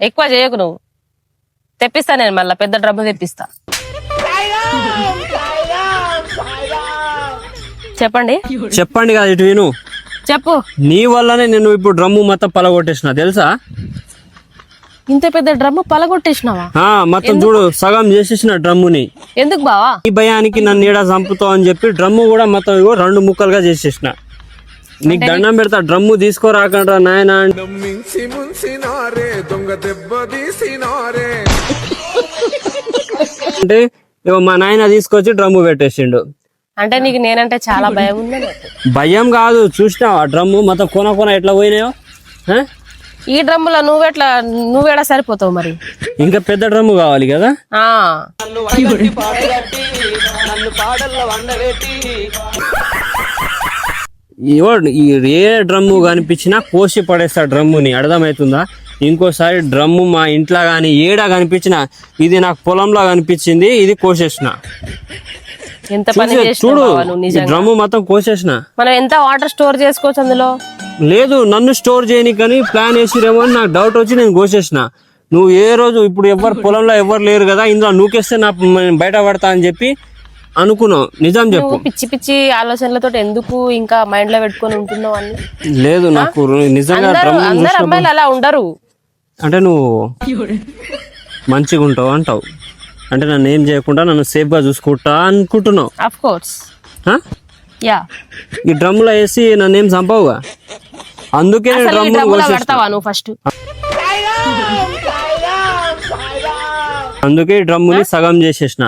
ఎక్కువ చేయకు నువ్వు. తెప్పిస్తా నేను మళ్ళీ పెద్ద డ్రమ్ము తెప్పిస్తా. చెప్పండి. చెప్పండి కదా ఇటు విను. చెప్పు. నీ వల్లనే నేను ఇప్పుడు డ్రమ్ము మొత్తం పలగొట్టేసిన తెలుసా? ఇంత పెద్ద డ్రమ్ము పలగొట్టేసినావా? ఆ మొత్తం చూడు సగం చేసేసిన డ్రమ్ముని. ఎందుకు బావా? ఈ భయానికి నన్ను ఈడ చంపుతావు అని చెప్పి డ్రమ్ము కూడా మొత్తం ఇగో రెండు ముక్కలుగా చేసేసిన. నీకు దండం పెడతా డ్రమ్ము తీసుకోరాకండ్రా నాయన. నమ్మించి ముంచినారే దొంగ దెబ్బ తీసినారే. అంటే ఇగో మా నాయన తీసుకొచ్చి డ్రమ్ము పెట్టేసిండు. అంటే నీకు నేనంటే చాలా భయం ఉంది నాకు. భయం కాదు చూసినావు? ఆ డ్రమ్ము మొత్తం కొన కొన ఎట్లా పోయినాయో? ఆ? ఈ డ్రమ్ములో నువ్వెట్లా నువ్వేడా సరిపోతావు మరి? ఇంకా పెద్ద డ్రమ్ము కావాలి కదా? ఆ. ఈ ఏ డ్రమ్ము కనిపించినా కోసి పడేస్తా డ్రమ్ముని. అర్థమవుతుందా ఇంకోసారి డ్రమ్ము మా ఇంట్లో కానీ ఏడ కనిపించినా ఇది నాకు పొలంలో కనిపించింది ఇది కోసేసిన. ఎంత పని చూడు డ్రమ్ము మొత్తం కోసేసిన. మనం ఎంత వాటర్ స్టోర్ చేసుకోవచ్చు అందులో? లేదు నన్ను స్టోర్ చేయనికని ప్లాన్ వేసిరేమో అని నాకు డౌట్ వచ్చి నేను కోసేసిన. నువ్వు ఏ రోజు ఇప్పుడు ఎవరు పొలంలో ఎవరు లేరు కదా ఇందులో నూకేస్తే నా బయట పడతా అని చెప్పి అనుకున్నావు నిజం చెప్పు. పిచ్చి పిచ్చి ఆలోచనలతో ఎందుకు ఇంకా మైండ్లో పెట్టుకొని ఉంటున్నావు అన్ని లేదు నాకు నిజంగా అందరూ అమ్మాయిలు అలా ఉండరు. అంటే నువ్వు మంచిగా ఉంటావు అంటావు. అంటే నన్ను ఏం చేయకుండా నన్ను సేఫ్గా చూసుకుంటా అనుకుంటున్నావు. Of course? యా ఈ డ్రమ్ములో వేసి నన్ను ఏం చంపవుగా? అందుకే ఫస్ట్ అందుకే ఈ డ్రమ్ముని సగం చేసేసిన.